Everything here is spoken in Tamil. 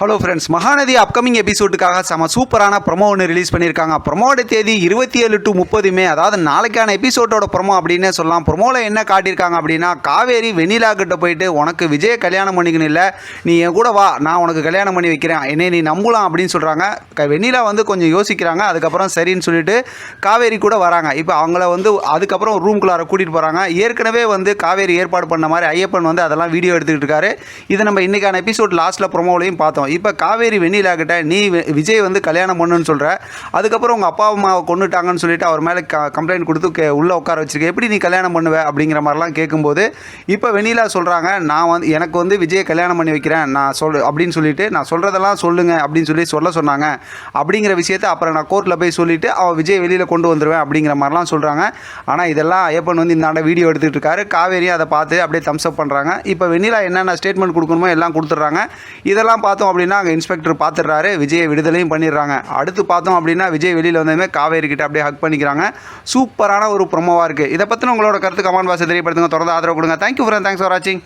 ஹலோ ஃப்ரெண்ட்ஸ் மகாநதி அப்கமிங் எபிசோடுக்காக செம சூப்பரான ப்ரொமோ ஒன்று ரிலீஸ் பண்ணியிருக்காங்க ப்ரொமோட தேதி இருபத்தி ஏழு டு முப்பது மே அதாவது நாளைக்கான எபிசோடோட ப்ரொமோ அப்படின்னே சொல்லலாம். ப்ரொமோவில் என்ன காட்டியிருக்காங்க அப்படின்னா காவேரி வெண்ணிலா கிட்ட போயிட்டு உனக்கு விஜய கல்யாணம் பண்ணிக்கணும் இல்லை நீ என் கூட வா நான் உனக்கு கல்யாணம் பண்ணி வைக்கிறேன். என்னை நீ நம்பலாம் அப்படின்னு சொல்கிறாங்க வெண்ணிலா வந்து கொஞ்சம் யோசிக்கிறாங்க. அதுக்கப்புறம் சரின்னு சொல்லிட்டு காவேரி கூட வராங்க. இப்போ அவங்கள வந்து அதுக்கப்புறம் ரூம்குள்ளார கூட்டிகிட்டு போகிறாங்க ஏற்கனவே வந்து காவேரி ஏற்பாடு பண்ண மாதிரி ஐயப்பன் வந்து அதெல்லாம் வீடியோ எடுத்துக்கிட்டு இருக்காரு. இதை நம்ம இன்றைக்கான எபிசோட் லாஸ்ட்டில் ப்ரொமோலையும் பார்த்தோம். இப்போ காவேரி வெண்ணிலாகிட்ட நீ விஜய் வந்து கல்யாணம் பண்ணுன்னு சொல்கிற அதுக்கப்புறம் உங்கள் அப்பா அம்மாவை கொண்டுட்டாங்கன்னு சொல்லிட்டு அவர் மேலே க கம்ப்ளைண்ட் கொடுத்து கே உள்ளே உட்கார வச்சிருக்க. எப்படி நீ கல்யாணம் பண்ணுவ? அப்படிங்கிற மாதிரிலாம் கேட்கும்போது இப்போ வெண்ணிலா சொல்கிறாங்க நான் வந்து எனக்கு வந்து விஜய் கல்யாணம் பண்ணி வைக்கிறேன் நான் சொல் அப்படின்னு சொல்லிட்டு நான் சொல்கிறதெல்லாம் சொல்லுங்கள் அப்படின்னு சொல்லி சொல்ல சொன்னாங்க. அப்படிங்கிற விஷயத்த அப்புறம் நான் கோர்ட்டில் போய் சொல்லிவிட்டு அவள் விஜய் வெளியில் கொண்டு வந்துடுவேன் அப்படிங்கிற மாதிரிலாம் சொல்கிறாங்க ஆனால் இதெல்லாம் ஐயப்பன் வந்து இந்த வீடியோ எடுத்துகிட்டு இருக்காரு. காவேரியும் அதை பார்த்து அப்படியே தம்ஸ் அப் பண்ணுறாங்க இப்போ வெண்ணிலா என்னென்ன ஸ்டேட்மெண்ட் கொடுக்கணுமோ எல்லாம் கொடுத்துட்றாங்க. இதெல்லாம் பார்த்தோம் அப்படின்னா அங்கே இன்ஸ்பெக்டர் பார்த்துடுறாரு விஜயை விடுதலையும் பண்ணிடுறாங்க. அடுத்து பார்த்தோம் அப்படின்னா விஜய் வெளியில் வந்ததுமே காவேரி கிட்ட அப்படியே ஹக் பண்ணிக்கிறாங்க. சூப்பரான ஒரு ப்ரொமோவாக இருக்குது இதை பற்றின உங்களோட கருத்து கமெண்ட் பாக்ஸ் தெரியப்படுத்துங்க. தொடர்ந்து ஆதரவு கொடுங்க. தேங்க்யூ ஃப்ரெண்ட் தேங்க்ஸ் ஃபார் வாட்சிங்